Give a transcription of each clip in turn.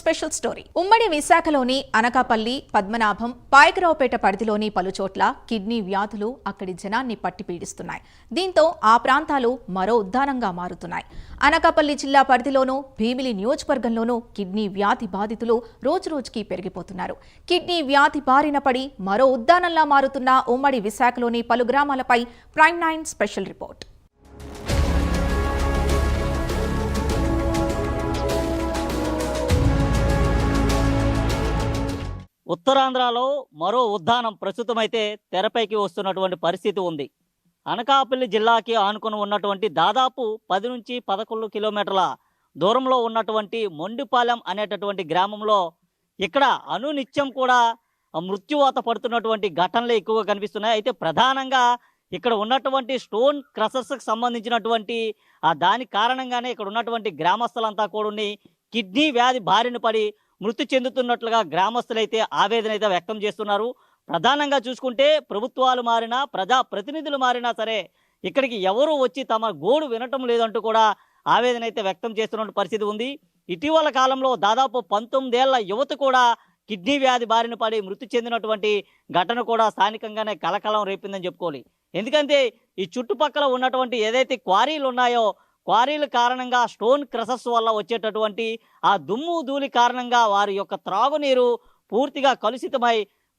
Special story ఉమ్మడి విశాఖలోని అనకాపల్లి పద్మనాభం పాయకరావుపేట పరిధిలోని పలుచోట్ల కిడ్నీ వ్యాధులు అక్కడి జనాన్ని పట్టి పీడిస్తున్నాయి. దీంతో ఆ ప్రాంతాలు మరో ఉద్దానంగా మారుతున్నాయి. అనకాపల్లి జిల్లా పరిధిలోనూ భీమిలి నియోజకవర్గంలోనూ కిడ్నీ వ్యాధి బాధితులు రోజురోజుకి పెరిగిపోతున్నారు. కిడ్నీ వ్యాధి బారిన పడి మరో ఉద్దానంలా మారుతున్న ఉమ్మడి విశాఖలోని పలు గ్రామాలపై ప్రైమ్ నైన్ స్పెషల్ రిపోర్ట్. ఉత్తరాంధ్రలో మరో ఉద్దానం ప్రస్తుతమైతే తెరపైకి వస్తున్నటువంటి పరిస్థితి ఉంది. అనకాపల్లి జిల్లాకి ఆనుకుని ఉన్నటువంటి దాదాపు పది నుంచి పదకొండు కిలోమీటర్ల దూరంలో ఉన్నటువంటి మొండిపాలెం అనేటటువంటి గ్రామంలో ఇక్కడ అనునిత్యం కూడా మృత్యువాత పడుతున్నటువంటి ఘటనలు ఎక్కువగా కనిపిస్తున్నాయి. అయితే ప్రధానంగా ఇక్కడ ఉన్నటువంటి స్టోన్ క్రషర్స్కి సంబంధించినటువంటి ఆ దాని కారణంగానే ఇక్కడ ఉన్నటువంటి గ్రామస్తులంతా కూడా కిడ్నీ వ్యాధి బారిన పడి మృతి చెందుతున్నట్లుగా గ్రామస్తులైతే ఆవేదన అయితే వ్యక్తం చేస్తున్నారు. ప్రధానంగా చూసుకుంటే ప్రభుత్వాలు మారినా ప్రజా ప్రతినిధులు మారినా సరే ఇక్కడికి ఎవరు వచ్చి తమ గోడు వినటం లేదంటూ కూడా ఆవేదన అయితే వ్యక్తం చేస్తున్న పరిస్థితి ఉంది. ఇటీవల కాలంలో దాదాపు పంతొమ్మిదేళ్ళ యువత కూడా కిడ్నీ వ్యాధి బారిన పడి మృతి చెందినటువంటి ఘటన కూడా స్థానికంగానే కలకలం రేపిందని చెప్పుకోవాలి. ఎందుకంటే ఈ చుట్టుపక్కల ఉన్నటువంటి ఏదైతే క్వారీలు ఉన్నాయో క్వారీల కారణంగా స్టోన్ క్రసెస్ వల్ల వచ్చేటటువంటి ఆ దుమ్ము ధూళి కారణంగా వారి యొక్క త్రాగునీరు పూర్తిగా కలుషితమై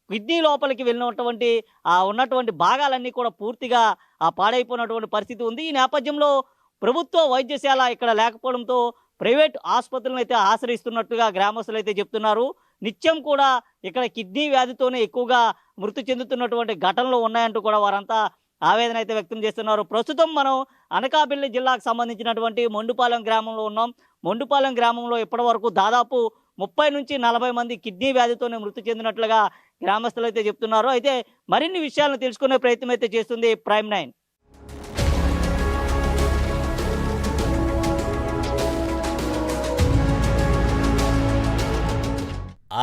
కిడ్నీ లోపలికి వెళ్ళినటువంటి ఆ ఉన్నటువంటి భాగాలన్నీ కూడా పూర్తిగా ఆ పాడైపోయినటువంటి పరిస్థితి ఉంది. ఈ నేపథ్యంలో ప్రభుత్వ వైద్యశాల ఇక్కడ లేకపోవడంతో ప్రైవేట్ ఆసుపత్రులను అయితే ఆశ్రయిస్తున్నట్టుగా గ్రామస్తులు అయితే చెప్తున్నారు. నిత్యం కూడా ఇక్కడ కిడ్నీ వ్యాధితోనే ఎక్కువగా మృతి చెందుతున్నటువంటి ఘటనలు ఉన్నాయంటూ కూడా వారంతా ఆవేదన అయితే వ్యక్తం చేస్తున్నారు. ప్రస్తుతం మనం అనకాపల్లి జిల్లాకు సంబంధించినటువంటి మొండుపాలెం గ్రామంలో ఉన్నాం. మొండుపాలెం గ్రామంలో ఇప్పటివరకు దాదాపు ముప్పై నుంచి నలభై మంది కిడ్నీ వ్యాధితోనే మృతి చెందినట్లుగా గ్రామస్తులు అయితే చెప్తున్నారు. అయితే మరిన్ని విషయాలను తెలుసుకునే ప్రయత్నం అయితే చేస్తుంది ప్రైమ్ నైన్.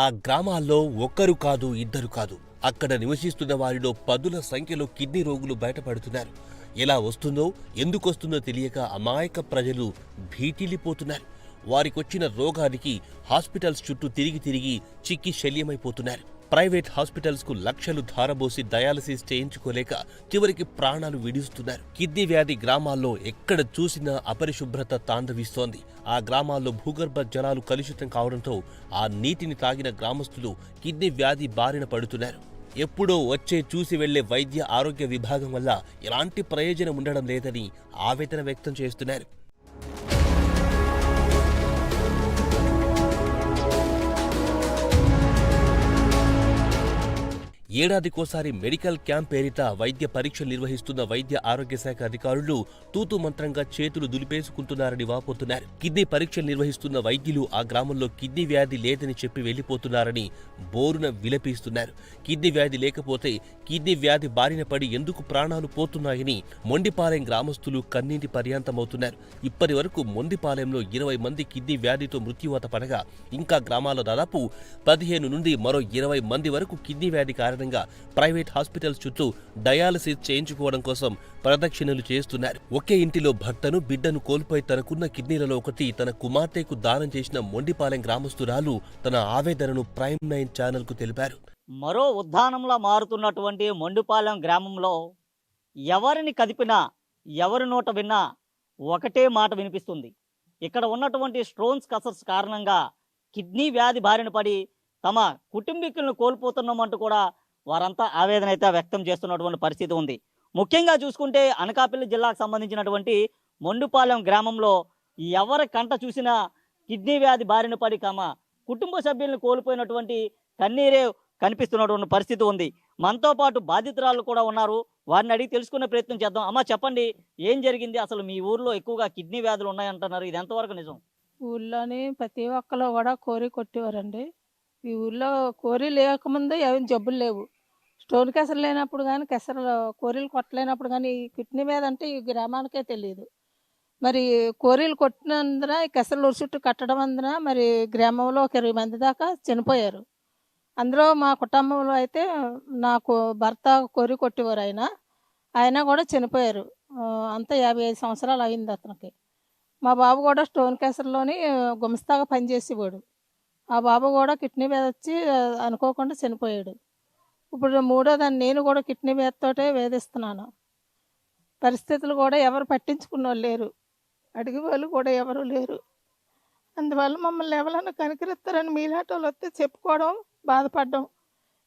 ఆ గ్రామాల్లో ఒక్కరు కాదు ఇద్దరు కాదు. అక్కడ నివసిస్తున్న వారిలో పదుల సంఖ్యలో కిడ్నీ రోగులు బయటపడుతున్నారు. ఎలా వస్తుందో ఎందుకొస్తుందో తెలియక అమాయక ప్రజలు భీతిల్లిపోతున్నారు. వారికొచ్చిన రోగానికి హాస్పిటల్స్ చుట్టూ తిరిగి తిరిగి చిక్కి శల్యమైపోతున్నారు. ప్రైవేట్ హాస్పిటల్స్కు లక్షలు ధారబోసి డయాలసిస్ చేయించుకోలేక చివరికి ప్రాణాలు విడుస్తున్నారు. కిడ్నీ వ్యాధి గ్రామాల్లో ఎక్కడ చూసినా అపరిశుభ్రత తాండవిస్తోంది. ఆ గ్రామాల్లో భూగర్భ జలాలు కలుషితం కావడంతో ఆ నీటిని తాగిన గ్రామస్తులు కిడ్నీ వ్యాధి బారిన పడుతున్నారు. ఎప్పుడో వచ్చే చూసి వెళ్ళే వైద్య ఆరోగ్య విభాగం వల్ల ఎలాంటి ప్రయోజనం ఉండడం లేదని ఆవేదన వ్యక్తం చేస్తున్నారు. ఏడాదికోసారి మెడికల్ క్యాంప్ పేరిట వైద్య పరీక్షలు నిర్వహిస్తున్న వైద్య ఆరోగ్య శాఖ అధికారులు తూతు మంత్రంగా చేతులు దులిపేసుకుంటున్నారని వాపోతున్నారు. కిడ్నీ పరీక్షలు నిర్వహిస్తున్న వైద్యులు ఆ గ్రామంలో కిడ్నీ వ్యాధి లేదని చెప్పి వెళ్ళిపోతున్నారని బోరున విలపిస్తున్నారు. కిడ్నీ వ్యాధి లేకపోతే కిడ్నీ వ్యాధి బారిన పడి ఎందుకు ప్రాణాలు పోతున్నాయని మొండిపాలెం గ్రామస్తులు కన్నీటి పర్యాంతమవుతున్నారు. ఇప్పటి వరకు మొండిపాలెంలో ఇరవై మంది కిడ్నీ వ్యాధితో మృత్యువాత పడగా ఇంకా గ్రామాల్లో దాదాపు పదిహేను నుండి మరో ఇరవై మంది వరకు కిడ్నీ వ్యాధి కారణంగా ప్రైవేట్ హాస్పిటల్స్ చుట్టూ డయాలసిస్ చేయించుకోవడం కోసం ప్రదక్షిణలు చేస్తున్నారు. ఒకే ఇంటిలో భర్తను బిడ్డను కోల్పోయి తనకున్న కిడ్నీలలో ఒకటి తన కుమార్తెకు దానం చేసిన మొండిపాలెం గ్రామస్తురాలు తన ఆవేదనను ప్రైమ్ నైన్ ఛానల్కు తెలిపారు. మరో ఉద్దానంలా మారుతున్నటువంటి మొండిపాలెం గ్రామంలో ఎవరిని కదిపినా ఎవరి నోట విన్నా ఒకటే మాట వినిపిస్తుంది. ఇక్కడ ఉన్నటువంటి స్ట్రోన్స్ కసర్స్ కారణంగా కిడ్నీ వ్యాధి బారిన పడి తమ కుటుంబీకులను కోల్పోతున్నామంటూ కూడా వారంతా ఆవేదన అయితే వ్యక్తం చేస్తున్నటువంటి పరిస్థితి ఉంది. ముఖ్యంగా చూసుకుంటే అనకాపల్లి జిల్లాకు సంబంధించినటువంటి మొండుపాలెం గ్రామంలో ఎవరి కంట చూసినా కిడ్నీ వ్యాధి బారిన పడి తమ కుటుంబ సభ్యులను కోల్పోయినటువంటి కన్నీరే కనిపిస్తున్నటువంటి పరిస్థితి ఉంది. మనతో పాటు బాధితురాలు కూడా ఉన్నారు. వారిని అడిగి తెలుసుకునే ప్రయత్నం చేద్దాం. అమ్మ చెప్పండి ఏం జరిగింది? అసలు మీ ఊర్లో ఎక్కువగా కిడ్నీ వ్యాధులు ఉన్నాయంటున్నారు. ఇది ఎంతవరకు నిజం? ఊళ్ళోని ప్రతి ఒక్కరు కూడా కోరి కొట్టేవారండి. ఈ ఊళ్ళో కోరీలు లేకముందు ఏం జబ్బులు లేవు. స్టోన్ కెసరు లేనప్పుడు కానీ కెసరు కోరీలు కొట్టలేనప్పుడు కానీ ఈ కిడ్నీ మీద అంటే ఈ గ్రామానికే తెలియదు మరి కోరీలు కొట్టినందున ఈ కెసరు ఉరుచుట్టు కట్టడం అందున మరి గ్రామంలో ఒక ఇరవై మంది దాకా చనిపోయారు. అందులో మా కుటుంబంలో అయితే నాకు భర్త కోరి కొట్టేవారు ఆయన. ఆయన కూడా చనిపోయారు. అంత అంతా యాభై ఐదు సంవత్సరాలు అయింది అతనికి. మా బాబు కూడా స్టోన్ క్యాసర్లోని గుమస్తాగా పనిచేసేవాడు. ఆ బాబు కూడా కిడ్నీ మీద వచ్చి అనుకోకుండా చనిపోయాడు. ఇప్పుడు మూడో దాన్ని నేను కూడా కిడ్నీ మీదతోటే వేధిస్తున్నాను. పరిస్థితులు కూడా ఎవరు పట్టించుకున్న వాళ్ళు లేరు. అడిగే వాళ్ళు కూడా ఎవరు లేరు. అందువల్ల మమ్మల్ని ఎవరైనా కనికరిస్తారని మీలాంటి వాళ్ళు వస్తే చెప్పుకోవడం బాధపడడం.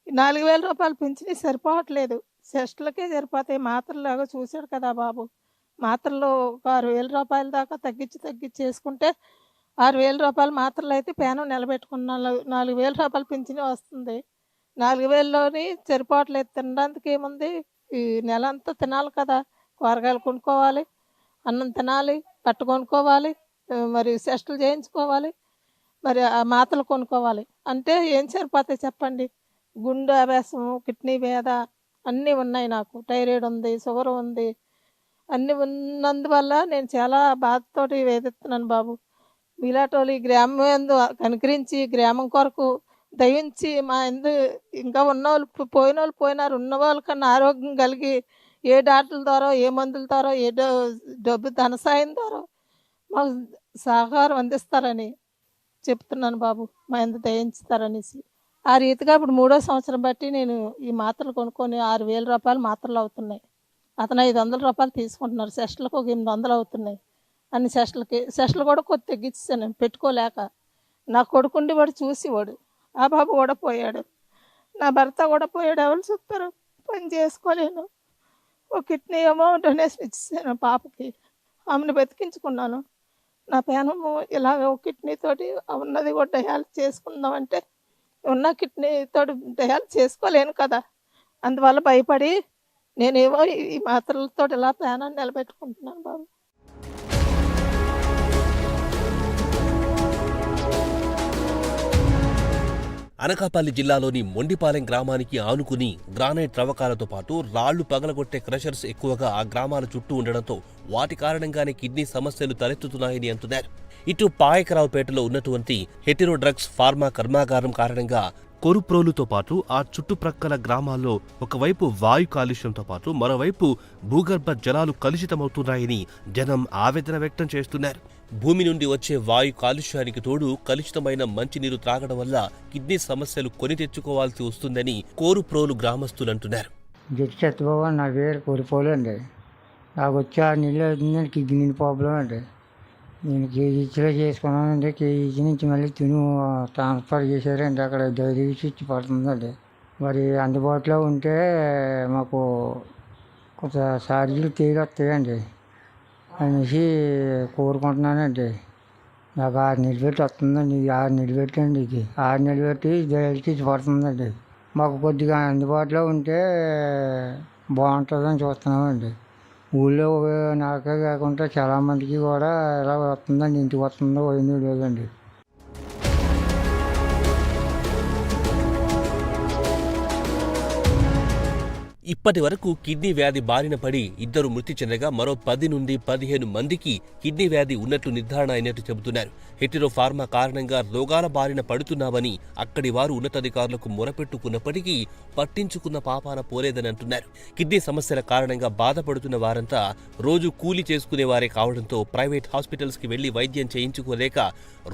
నాలుగు వేల రూపాయలు పెంచినవి సరిపోవట్లేదు. సెస్ట్లకే సరిపోతాయి. మాత్రలాగా చూశాడు కదా బాబు. మాత్రలు ఒక ఆరు వేల రూపాయల దాకా తగ్గించి తగ్గించి చేసుకుంటే ఆరు వేల రూపాయలు మాత్రలు అయితే పేనం నిలబెట్టుకున్న నాలుగు వేల రూపాయలు పెంచిన వస్తుంది. నాలుగు వేలలోని సరిపోవట్లేదు. తినడానికి ఏముంది? ఈ నెల అంతా తినాలి కదా. కూరగాయలు కొనుక్కోవాలి అన్నం తినాలి పట్టు కొనుక్కోవాలి మరి సెస్టులు చేయించుకోవాలి మరి ఆ మాత్రలు కొనుక్కోవాలి. అంటే ఏం సరిపోతాయి చెప్పండి? గుండె అభ్యాసం కిడ్నీ భేద అన్నీ ఉన్నాయి నాకు. థైరాయిడ్ ఉంది షుగర్ ఉంది అన్నీ ఉన్నందువల్ల నేను చాలా బాధతోటి వేధిస్తున్నాను బాబు. మీలాటోళ్ళు ఈ గ్రామం ఎందు కనుకరించి గ్రామం కొరకు దయించి మా ఎందు ఇంకా ఉన్నవాళ్ళు వాళ్ళు పోయిన వాళ్ళు పోయినారు. ఉన్న వాళ్ళకన్నా ఆరోగ్యం కలిగి ఏ డాక్టర్ల ద్వారా ఏ మందుల ద్వారా ఏ డబ్బు డబ్బు ధన సాయం ద్వారా మాకు సహకారం అందిస్తారని చెప్తున్నాను బాబు. మా ఎంత దయించుతారనేసి. ఆ రీతిగా ఇప్పుడు మూడో సంవత్సరం బట్టి నేను ఈ మాత్రలు కొనుక్కొని ఆరు వేల రూపాయలు మాత్రలు అవుతున్నాయి. అతను ఐదు వందల రూపాయలు తీసుకుంటున్నారు. సెషన్లకు ఒక ఎనిమిది వందలు అవుతున్నాయి. అన్ని సెషన్లకి సెషన్లు కూడా కొద్ది తగ్గించాను పెట్టుకోలేక. నా కొడుకుండి వాడు చూసేవాడు. ఆ బాబు కూడా పోయాడు. నా భర్త కూడా పోయాడు. ఎవరు చెప్తారు పని చేసుకోలేను. ఒక కిడ్నీ ఏమో డొనేషన్ ఇచ్చేసాను పాపకి. ఆమెను బతికించుకున్నాను. నా పేనము ఇలాగ ఒక కిడ్నీ తోటి ఉన్నది కూడా డయాలసిస్ చేసుకుందామంటే ఉన్న కిడ్నీ తోటి డయాలసిస్ చేసుకోలేను కదా. అందువల్ల భయపడి నేనేమో ఈ మాత్రలతో ఇలా పేనాన్ని నిలబెట్టుకుంటున్నాను బాబు. అనకాపల్లి జిల్లాలోని మొండిపాలెం గ్రామానికి ఆనుకుని గ్రానైట్ త్రవ్వకాలతో పాటు రాళ్ళు పగలగొట్టే క్రషర్స్ ఎక్కువగా ఆ గ్రామాల చుట్టూ ఉండడంతో వాటి కారణంగానే కిడ్నీ సమస్యలు తలెత్తుతున్నాయని అంటున్నారు. ఇటు పాయకరావుపేటలో ఉన్నటువంటి హెటిరో డ్రగ్స్ ఫార్మా కర్మాగారం కారణంగా కొరుప్రోలుతో పాటు ఆ చుట్టుప్రక్కల గ్రామాల్లో ఒకవైపు వాయు కాలుష్యంతో పాటు మరోవైపు భూగర్భ జలాలు కలుషితమవుతున్నాయని జనం ఆవేదన వ్యక్తం చేస్తున్నారు. భూమి నుండి వచ్చే వాయు కాలుష్యానికి తోడు కలుషితమైన మంచినీరు త్రాగడం వల్ల కిడ్నీ సమస్యలు కొని తెచ్చుకోవాల్సి వస్తుందని కోరుప్రోలు గ్రామస్తులు అంటున్నారు. జట్టి సత్యబాబు నా పేరు కోరిపోలేండి నాకు వచ్చే ఆ నీళ్ళు అవుతుందండి కిడ్నీ ప్రాబ్లం అండి. నేను కేజీహెచ్లో చేసుకున్నానండి. కేజీ నుంచి మళ్ళీ తిను ట్రాన్స్ఫర్ చేశారండి. అక్కడ డైరీ ఇచ్చి పడుతుందండి మరి అందుబాటులో ఉంటే మాకు కొంత ఛార్జీలు తీరొస్తాయండి. వస్తాయండి అనేసి కోరుకుంటున్నానండి. నాకు ఆరు నెలలు పెట్టి వస్తుందండి. ఆరు నెలలు పెట్టండి ఇది ఆరు నెలలు పెట్టి పడుతుందండి. మాకు కొద్దిగా అందుబాటులో ఉంటే బాగుంటుందని చూస్తున్నామండి. ఊళ్ళో నాకే కాకుండా చాలామందికి కూడా ఎలా వస్తుందండి ఇంటికి వస్తుందో పోయిందో లేదండి. ఇప్పటి వరకు కిడ్నీ వ్యాధి బారిన పడి ఇద్దరు మృతి చెందగా మరో పది నుండి పదిహేను మందికి కిడ్నీ వ్యాధి ఉన్నట్లు నిర్ధారణ అయినట్టు చెబుతున్నారు. హెటిరోఫార్మా కారణంగా రోగాల బారిన పడుతున్నామని అక్కడి వారు ఉన్నతాధికారులకు మొరపెట్టుకున్నప్పటికీ పట్టించుకున్న పాపాన పోలేదని అంటున్నారు. కిడ్నీ సమస్యల కారణంగా బాధపడుతున్న వారంతా రోజు కూలి చేసుకునేవారే కావడంతో ప్రైవేట్ హాస్పిటల్స్కి వెళ్ళి వైద్యం చేయించుకోలేక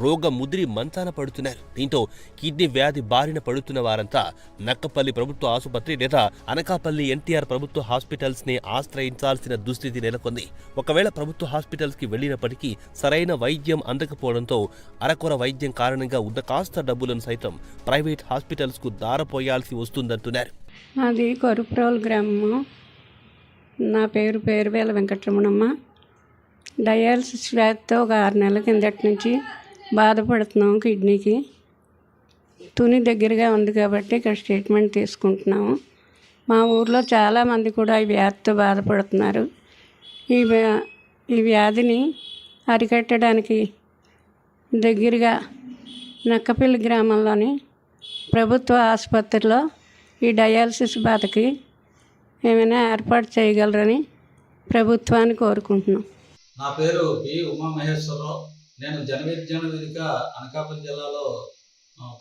రోగ ముదిరి మంచాన పడుతున్నారు. దీంతో కిడ్నీ వ్యాధి బారిన పడుతున్న వారంతా నక్కపల్లి ప్రభుత్వ ఆసుపత్రి లేదా అనకాపల్లి ఎన్టీఆర్ ప్రభుత్వ హాస్పిటల్స్ని ఆశ్రయించాల్సిన దుస్థితి నెలకొంది. ఒకవేళ ప్రభుత్వ హాస్పిటల్స్కి వెళ్ళినప్పటికీ సరైన వైద్యం అందకపోవడంతో అరకొర వైద్యం కారణంగా ఉన్న కాస్త డబ్బులను సైతం ప్రైవేట్ హాస్పిటల్స్కు దారపోయాల్సి వస్తుందంటున్నారు. అది కరుప్రోల్ గ్రామము. నా పేరు పేరువేల వెంకటరమణమ్మ. డయాలసిస్ వ్యాధితో ఒక ఆరు నెలల కిందటి నుంచి బాధపడుతున్నాం కిడ్నీకి. తుని దగ్గరగా ఉంది కాబట్టి ఇక్కడ స్టేట్మెంట్ తీసుకుంటున్నాము. మా ఊర్లో చాలామంది కూడా ఈ వ్యాధితో బాధపడుతున్నారు. ఈ వ్యా- ఈ వ్యాధిని అరికట్టడానికి దగ్గరగా నక్కపల్లి గ్రామంలోని ప్రభుత్వ ఆసుపత్రిలో ఈ డయాలసిస్ బాధకి ఏమైనా ఏర్పాటు చేయగలరని ప్రభుత్వాన్ని కోరుకుంటున్నాం. నా పేరు బి ఉమామహేశ్వరరావు. నేను జనవిజ్ఞాన వేదిక అనకాపల్లి జిల్లాలో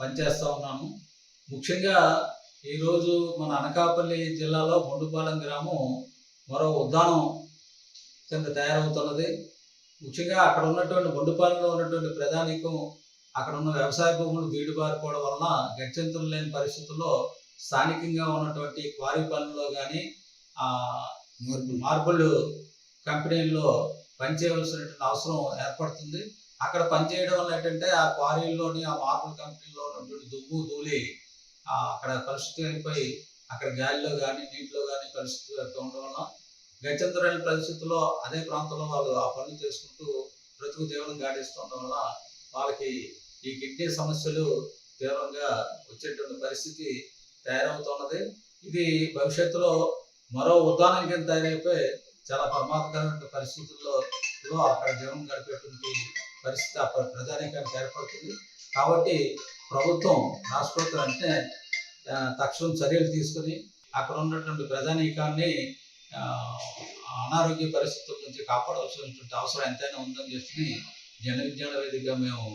పనిచేస్తూ ఉన్నాను. ముఖ్యంగా ఈరోజు మన అనకాపల్లి జిల్లాలో బొండుపాలెం గ్రామం మరో ఉద్దానం కింద తయారవుతున్నది. ముఖ్యంగా అక్కడ ఉన్నటువంటి బొండుపాలెంలో ఉన్నటువంటి ప్రధానికం అక్కడ ఉన్న వ్యవసాయ భూములు బీడుబారిపోవడం వలన గత్యంతరం లేని పరిస్థితుల్లో స్థానికంగా ఉన్నటువంటి క్వారీ పనుల్లో కానీ మార్బుల్ కంపెనీల్లో పనిచేయవలసినటువంటి అవసరం ఏర్పడుతుంది. అక్కడ పనిచేయడం వల్ల ఏంటంటే ఆ క్వారీల్లోని ఆ మార్బుల్ కంపెనీలో ఉన్నటువంటి దుమ్ము ధూళి అక్కడ కలుషితం అయిపోయి అక్కడ గాలిలో కానీ నీటిలో కానీ కలుషితం ఉండడం వల్ల గత్యంతరం పరిస్థితుల్లో అదే ప్రాంతంలో వాళ్ళు ఆ పనులు చేసుకుంటూ బ్రతుకు జీవనం గాడిస్తుండడం వల్ల వాళ్ళకి ఈ కిడ్నీ సమస్యలు తీవ్రంగా వచ్చేటువంటి పరిస్థితి తయారవుతున్నది ఇది భవిష్యత్తులో మరో ఉద్దానం కింద తయారైపోయి చాలా ప్రమాదకరమైన పరిస్థితుల్లో అక్కడ జీవనం గడిపేటువంటి పరిస్థితి ఆ ప్రధానికానికి ఏర్పడుతుంది. కాబట్టి ప్రభుత్వం రాష్ట్ర ప్రభుత్వం అంటే తక్షణం చర్యలు తీసుకుని అక్కడ ఉన్నటువంటి ప్రజానీకాన్ని అనారోగ్య పరిస్థితుల నుంచి కాపాడవలసినటువంటి అవసరం ఎంతైనా ఉందని చెప్పి జన విజ్ఞాన వేదికగా మేము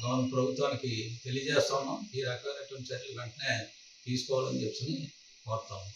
గవర్నమెంట్ ప్రభుత్వానికి తెలియజేస్తున్నాం ఈ రకమైనటువంటి చర్యలు వెంటనే తీసుకోవాలని చెప్పి కోరుతాము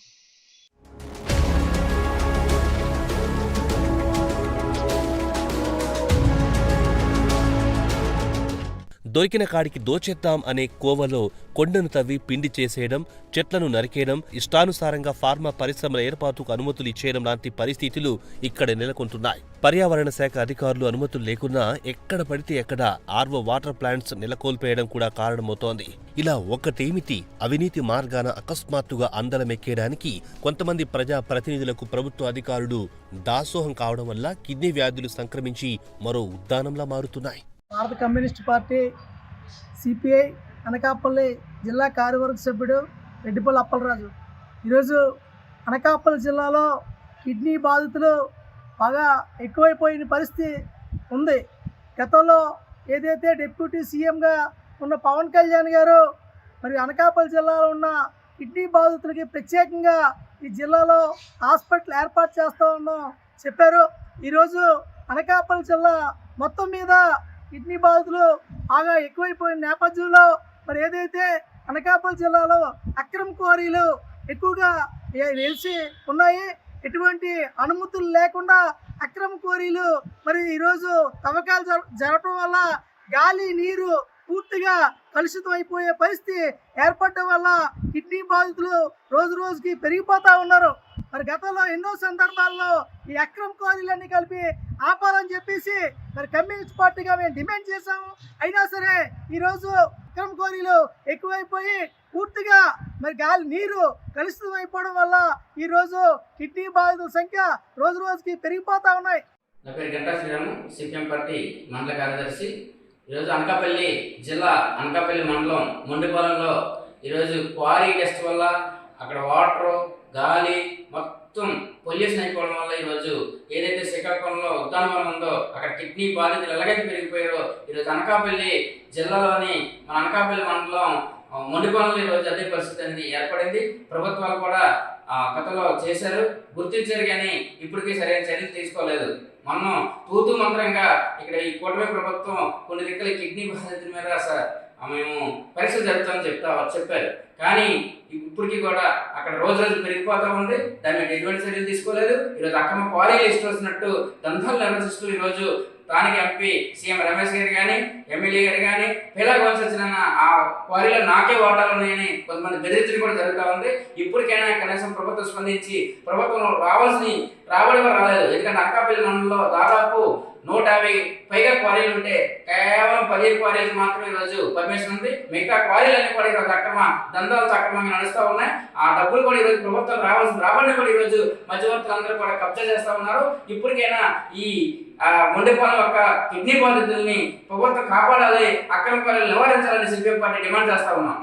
దొరికిన కాడికి దోచేద్దాం అనే కోవలో కొండను తవ్వి పిండి చేసేయడం చెట్లను నరికేయడం ఇష్టానుసారంగా ఫార్మా పరిశ్రమల ఏర్పాటుకు అనుమతులు ఇచ్చేయడం లాంటి పరిస్థితులు ఇక్కడ నెలకొంటున్నాయి. పర్యావరణ శాఖ అధికారులు అనుమతులు లేకున్నా ఎక్కడ పడితే ఎక్కడ ఆర్వో వాటర్ ప్లాంట్స్ నెలకొల్పేయడం కూడా కారణమవుతోంది. ఇలా ఒక్కటేమిటి? అవినీతి మార్గాన అకస్మాత్తుగా అందలమెక్కేయడానికి కొంతమంది ప్రజా ప్రతినిధులకు ప్రభుత్వ అధికారులు దాసోహం కావడం వల్ల కిడ్నీ వ్యాధులు సంక్రమించి మరో ఉద్దానంలా మారుతున్నాయి. భారత కమ్యూనిస్ట్ పార్టీ సిపిఐ అనకాపల్లి జిల్లా కార్యవర్గ సభ్యుడు రెడ్డిపల్లి అప్పలరాజు. ఈరోజు అనకాపల్లి జిల్లాలో కిడ్నీ బాధితులు బాగా ఎక్కువైపోయిన పరిస్థితి ఉంది. గతంలో ఏదైతే డిప్యూటీ సీఎంగా ఉన్న పవన్ కళ్యాణ్ గారు మరి అనకాపల్లి జిల్లాలో ఉన్న కిడ్నీ బాధితులకి ప్రత్యేకంగా ఈ జిల్లాలో హాస్పిటల్ ఏర్పాటు చేస్తూ ఉన్నాం చెప్పారు. ఈరోజు అనకాపల్లి జిల్లా మొత్తం మీద కిడ్నీ బాధితులు బాగా ఎక్కువైపోయిన నేపథ్యంలో మరి ఏదైతే అనకాపల్లి జిల్లాలో అక్రమ క్వారీలు ఎక్కువగా వెలిసి ఉన్నాయి ఎటువంటి అనుమతులు లేకుండా అక్రమ క్వారీలు మరి ఈరోజు తవ్వకాలు జర జరపడం వల్ల గాలి నీరు పూర్తిగా కలుషితం అయిపోయే పరిస్థితి ఏర్పడడం వల్ల కిడ్నీ బాధితులు రోజు రోజుకి పెరిగిపోతూ ఉన్నారు. మరి గతంలో ఎన్నో సందర్భాల్లో ఈ అక్రమ క్వారీలన్నీ కలిపి ఆపాలని చెప్పేసి మరి కమ్యూనిస్ట్ పార్టీగా మేము డిమాండ్ చేశాము. అయినా సరే ఈరోజు అక్రమ్ కోరీలు ఎక్కువైపోయి పూర్తిగా మరి గాలి నీరు కలుషితం అయిపోవడం వల్ల ఈరోజు కిడ్నీ బాధితుల సంఖ్య రోజు రోజుకి పెరిగిపోతూ ఉన్నాయి. నా పేరు గంటా శ్రీరాము సిపిఎం పార్టీ మండల కార్యదర్శి. ఈరోజు అనకాపల్లి జిల్లా అనకాపల్లి మండలం మొండిపాలెంలో ఈరోజు క్వారీ టెస్ట్ వల్ల అక్కడ వాటర్ గాలి మొత్తం పొల్యూషన్ అయిపోవడం వల్ల ఈరోజు ఏదైతే శ్రీకాకుళంలో ఉద్దానవనం ఉందో అక్కడ కిడ్నీ బాధితులు ఎలాగైతే పెరిగిపోయారో ఈరోజు అనకాపల్లి జిల్లాలోని మన అనకాపల్లి మండలం ఆ, ఈరోజు అదే పరిస్థితి అనేది ఏర్పడింది. ప్రభుత్వాలు కూడా ఆ, గతంలో చేశారు. గుర్తించారు కానీ ఇప్పటికీ సరైన చర్యలు తీసుకోలేదు. మనం తూతు మంత్రంగా ఇక్కడ ఈ కూటమి ప్రభుత్వం కొన్ని దిక్కుల కిడ్నీ బాధితుల మీద మేము పరీక్షలు జరుపుతామని చెప్తా చెప్పారు. కానీ ఇప్పటికీ కూడా అక్కడ రోజు రోజు పెరిగిపోతూ ఉంది. దాని మీద ఎటువంటి చర్యలు తీసుకోలేదు. ఈరోజు అక్కమ్మ క్వారీలు ఇష్టం వచ్చినట్టు దంతాలు నిర్వహిస్తూ ఈరోజు స్థానిక ఎంపీ సీఎం రమేష్ గారు కానీ ఎమ్మెల్యే గారు కానీ పిల్ల వచ్చిన ఆ క్వారీలో నాకే వాటాలు ఉన్నాయని కొంతమంది బెదిరించడం కూడా జరుగుతూ ఉంది. ఇప్పటికైనా కనీసం ప్రభుత్వం స్పందించి ప్రభుత్వం రావాల్సిన రాబడి కూడా రాలేదు. ఎందుకంటే అక్కాపల్లి మండలంలో దాదాపు నూట యాభై పైగా క్వారీలు ఉంటే కేవలం పదిహేను క్వారీలు మాత్రమే ఈరోజు పర్మిషన్ ఉంది. మిగతా క్వారీలన్నీ కూడా ఈరోజు అక్రమ దందాలు అక్రమంగా నడుస్తూ ఉన్నాయి. ఆ డబ్బులు కూడా ఈరోజు ప్రభుత్వం రావాల్సిన రాబడిని కూడా ఈరోజు మధ్యవర్తులు అందరూ కూడా కబ్జా చేస్తూ ఉన్నారు. ఇప్పటికైనా ఈ ఆ, మొండిపాలెం యొక్క కిడ్నీ బాధితుల్ని ప్రభుత్వం కాపాడాలి అక్రమ నివారించాలని సిపిఎం పార్టీ డిమాండ్ చేస్తా ఉన్నాం.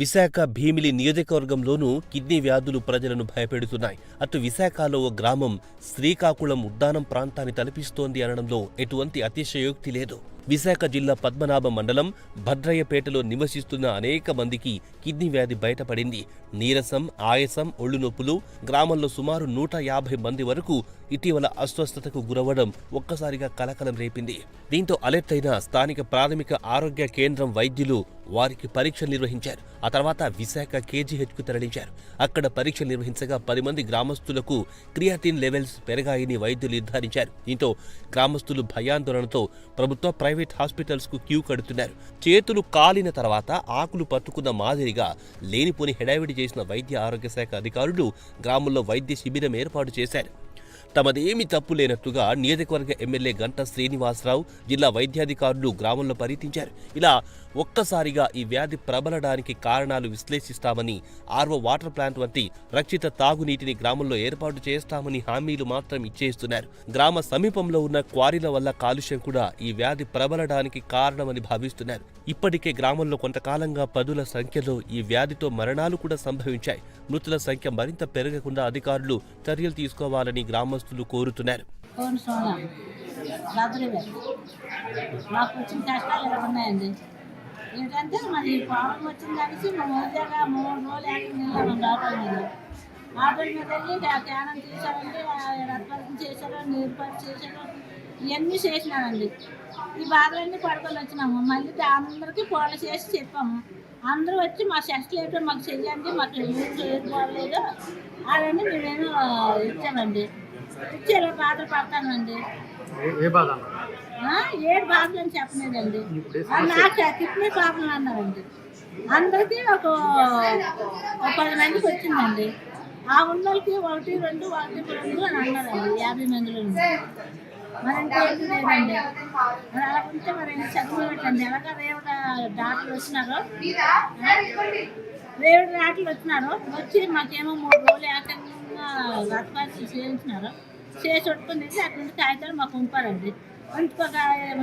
విశాఖ భీమిలి నియోజకవర్గంలోనూ కిడ్నీ వ్యాధులు ప్రజలను భయపెడుతున్నాయి. అటు విశాఖలో ఓ గ్రామం శ్రీకాకుళం ఉద్దానం ప్రాంతాన్ని తలపిస్తోంది అనడంలో ఎటువంటి అతిశయోక్తి లేదు. విశాఖ జిల్లా పద్మనాభ మండలం భద్రయ్యపేటలో నివసిస్తున్న అనేక మందికి కిడ్నీ వ్యాధి బయటపడింది. నీరసం ఆయాసం ఒళ్ళు నొప్పులు గ్రామంలో సుమారు నూట యాభై మంది వరకు ఇటీవల అస్వస్థతకు గురవడం ఒక్కసారిగా కలకలం రేపింది. దీంతో అలర్ట్ అయిన స్థానిక ప్రాథమిక ఆరోగ్య కేంద్రం వైద్యులు వారికి పరీక్షలు నిర్వహించారు. ఆ తర్వాత విశాఖ కేజీహెచ్కు తరలించారు. అక్కడ పరీక్షలు నిర్వహించగా పది మంది గ్రామస్తులకు క్రియాటిన్ లెవెల్స్ పెరగాయని వైద్యులు నిర్ధారించారు. దీంతో గ్రామస్తులు భయాందోళనతో ప్రభుత్వ ప్రైవేట్ హాస్పిటల్స్కు క్యూ కడుతున్నారు. చేతులు కాలిన తర్వాత ఆకులు పట్టుకున్న మాదిరిగా లేనిపోని హెడావిడి చేసిన వైద్య ఆరోగ్య శాఖ అధికారులు గ్రామంలో వైద్య శిబిరం ఏర్పాటు చేశారు. తమదేమీ తప్పు లేనట్టుగా నియోజకవర్గ ఎమ్మెల్యే గంట శ్రీనివాసరావు జిల్లా వైద్యాధికారులు గ్రామంలో పర్యటించారు ఇలా ఒక్కసారిగా ఈ వ్యాధి ప్రబలడానికి కారణాలు విశ్లేషిస్తామని ఆర్వో వాటర్ ప్లాంట్ వంటి రక్షిత తాగునీటిని గ్రామంలో ఏర్పాటు చేస్తామని హామీలు మాత్రం ఇచ్చేస్తున్నారు. గ్రామ సమీపంలో ఉన్న క్వారీల వల్ల కాలుష్యం కూడా ఈ వ్యాధి ప్రబలడానికి కారణమని భావిస్తున్నారు. ఇప్పటికే గ్రామంలో కొంతకాలంగా పదుల సంఖ్యలో ఈ వ్యాధితో మరణాలు కూడా సంభవించాయి. మృతుల సంఖ్య మరింత పెరగకుండా అధికారులు చర్యలు తీసుకోవాలని గ్రామ గ్రామస్తులు కోరుతున్నారు. ఫోన్ మాకు వచ్చిన కష్టాలు ఎలా ఉన్నాయండి? ఏంటంటే మరి ప్రాబ్లం వచ్చింది అనేసి మేము వదిలేగా మూడు రోజులు యాక్టివ్ నిల్లాము డాక్టర్ మీద ఆటోల మీద వెళ్ళి కా- క్యానం తీసారండి రక్తం చేశారు నీరు పట్టు చేశారు ఇవన్నీ చేసినానండి ఈ బాధలన్నీ పడుకొని వచ్చినాము. మళ్ళీ అందరికీ ఫోన్ చేసి చెప్పాము. అందరూ వచ్చి మా చెస్ట్లు ఏంటో మాకు చెయ్యండి మాకు యూజ్ ఏది బాగలేదు అవన్నీ మేమేమో ఇచ్చామండి. ఇచ్చారు బాధలు పడతానండి ఆ, ఏడు బాధలు అని చెప్పలేదండి. నాకు కిడ్నీ ప్రాబ్లం అన్నారండి. అందరికీ ఒక పది మందికి వచ్చిందండి. ఆ ఉన్నోళ్ళకి ఒకటి రెండు ఒకటి రెండు అని అన్నారండి యాభై మందిలో మరి ఇంకా ఏంటి లేదండి. మరి అలా ఉంటే మరి చదువు పెట్టండి ఎలాగ రేవుడ డాక్టర్లు వచ్చినారో? రేవుడు డాక్టర్లు వచ్చినారు? వచ్చి మాకేమో మూడు రోజులు ఏకంగా రక్తపరీక్షలు చేయించినారు? చేసి పెట్టుకుని అక్కడ నుంచి కాగితాలు మాకు పంపారండి. ఇంకొక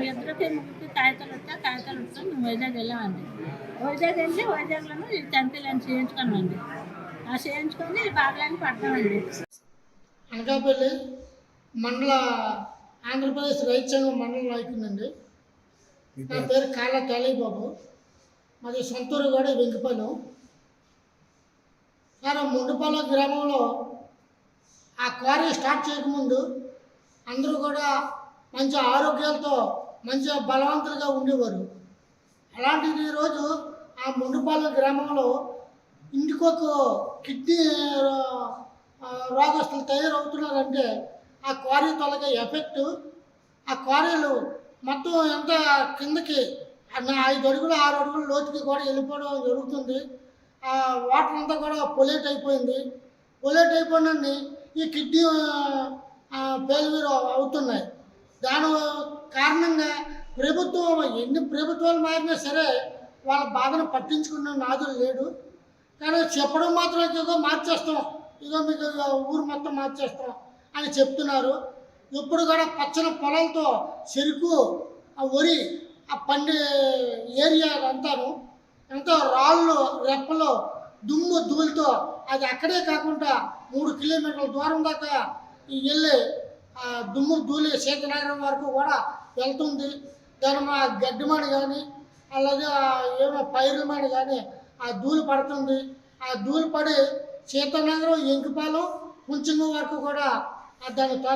ఇద్దరికి ముగ్గురికి కాగితాలు వస్తే కాగితాలు వస్తే మేము వైజాగ్ వెళ్ళామండి. వైజాగ్ వెళ్ళి వైజాగ్లోనూ ఈ తనిఖీలను చేయించుకున్నామండి. ఆ చేయించుకొని బాధలని పడ్డామండి అనకాపల్లి మండల ఆంధ్రప్రదేశ్ రైతు సంఘం మండల నాయకునండి నా పేరు కాళ్ళ తాళయ్య బాబు మాది సొంతూరు కూడా వెంకిపాలెం. సార్ ముండుపాలెం గ్రామంలో ఆ క్వారీ స్టార్ట్ చేయకముందు అందరూ కూడా మంచి ఆరోగ్యాలతో మంచిగా బలవంతులుగా ఉండేవారు. అలాంటిది ఈరోజు ఆ ముండుపాలెం గ్రామంలో ఇంటికొక కిడ్నీ రోగస్తులు తయారవుతున్నారంటే ఆ క్వారీ తొలగే ఎఫెక్ట్ ఆ క్వారీలు మొత్తం ఎంత కిందకి ఐదు అడుగులు ఆరు అడుగులు లోతుకి కూడా వెళ్ళిపోవడం జరుగుతుంది. ఆ వాటర్ అంతా కూడా పొలేట్ అయిపోయింది. పొలేట్ అయిపోయినండి ఈ కిడ్నీ ఫెయిల్యూర్ అవుతున్నాయి. దాని కారణంగా ప్రభుత్వం ఎన్ని ప్రభుత్వాలు మారినా సరే వాళ్ళ బాధను పట్టించుకున్న నాదులు లేడు. కానీ చెప్పడం మాత్రం ఇదిగో మార్చేస్తాం ఇదిగో మీకు ఊరు మొత్తం మార్చేస్తాం అని చెప్తున్నారు. ఇప్పుడు కూడా పచ్చని పొలాలతో చెరుకు ఆ వరి ఆ పండే ఏరియా అంతాను ఎంతో రాళ్ళు రెప్పలు దుమ్ము ధూళితో అది అక్కడే కాకుండా మూడు కిలోమీటర్ల దూరం దాకా ఈ వెళ్ళి ఆ దుమ్ము ధూళి సీతనగరం వరకు కూడా వెళ్తుంది. దాని మా గడ్డిమడి కానీ అలాగే ఏమో పైరుల కానీ ఆ ధూళి పడుతుంది. ఆ ధూళి పడి సీతనగరం ఎంకిపాలెం కుంచింగ వరకు కూడా దాని తాలూ